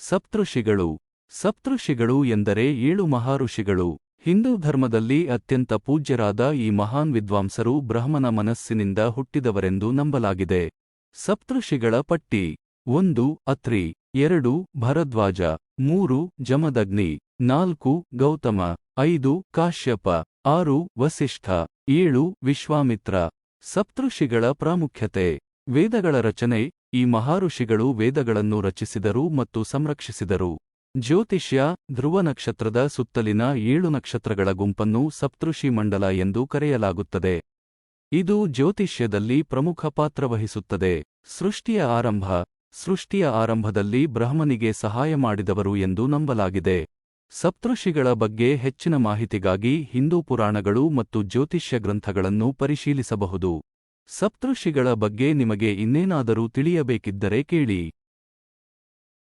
ಸಪ್ತಋಷಿಗಳು. ಸಪ್ತಋಷಿಗಳು ಎಂದರೆ ಏಳು ಮಹಾಋಷಿಗಳು. ಹಿಂದೂ ಧರ್ಮದಲ್ಲಿ ಅತ್ಯಂತ ಪೂಜ್ಯರಾದ ಈ ಮಹಾನ್ ವಿದ್ವಾಂಸರು ಬ್ರಹ್ಮನ ಮನಸ್ಸಿನಿಂದ ಹುಟ್ಟಿದವರೆಂದು ನಂಬಲಾಗಿದೆ. ಸಪ್ತಋಷಿಗಳ ಪಟ್ಟಿ. ಒಂದು, ಅತ್ರಿ. ಎರಡು, ಭರದ್ವಾಜ. ಮೂರು, ಜಮದಗ್ನಿ. ನಾಲ್ಕು, ಗೌತಮ. ಐದು, ಕಾಶ್ಯಪ. ಆರು, ವಸಿಷ್ಠ. ಏಳು, ವಿಶ್ವಾಮಿತ್ರ. ಸಪ್ತಋಷಿಗಳ ಪ್ರಾಮುಖ್ಯತೆ. ವೇದಗಳ ರಚನೆ. ಈ ಮಹಾಋಷಿಗಳು ವೇದಗಳನ್ನು ರಚಿಸಿದರು ಮತ್ತು ಸಂರಕ್ಷಿಸಿದರು. ಜ್ಯೋತಿಷ್ಯ, ಧ್ರುವ ನಕ್ಷತ್ರದ ಸುತ್ತಲಿನ ಏಳು ನಕ್ಷತ್ರಗಳ ಗುಂಪನ್ನು ಸಪ್ತೃಷಿ ಮಂಡಲ ಎಂದು ಕರೆಯಲಾಗುತ್ತದೆ. ಇದು ಜ್ಯೋತಿಷ್ಯದಲ್ಲಿ ಪ್ರಮುಖ ಪಾತ್ರವಹಿಸುತ್ತದೆ ಸೃಷ್ಟಿಯ ಆರಂಭ, ಸೃಷ್ಟಿಯ ಆರಂಭದಲ್ಲಿ ಬ್ರಹ್ಮನಿಗೆ ಸಹಾಯ ಮಾಡಿದವರು ಎಂದು ನಂಬಲಾಗಿದೆ. ಸಪ್ತಋಷಿಗಳ ಬಗ್ಗೆ ಹೆಚ್ಚಿನ ಮಾಹಿತಿಗಾಗಿ ಹಿಂದೂ ಪುರಾಣಗಳು ಮತ್ತು ಜ್ಯೋತಿಷ್ಯ ಗ್ರಂಥಗಳನ್ನು ಪರಿಶೀಲಿಸಬಹುದು. ಸಪ್ತಋಷಿಗಳ ಬಗ್ಗೆ ನಿಮಗೆ ಇನ್ನೇನಾದರೂ ತಿಳಿಯಬೇಕಿದ್ದರೆ ಕೇಳಿ.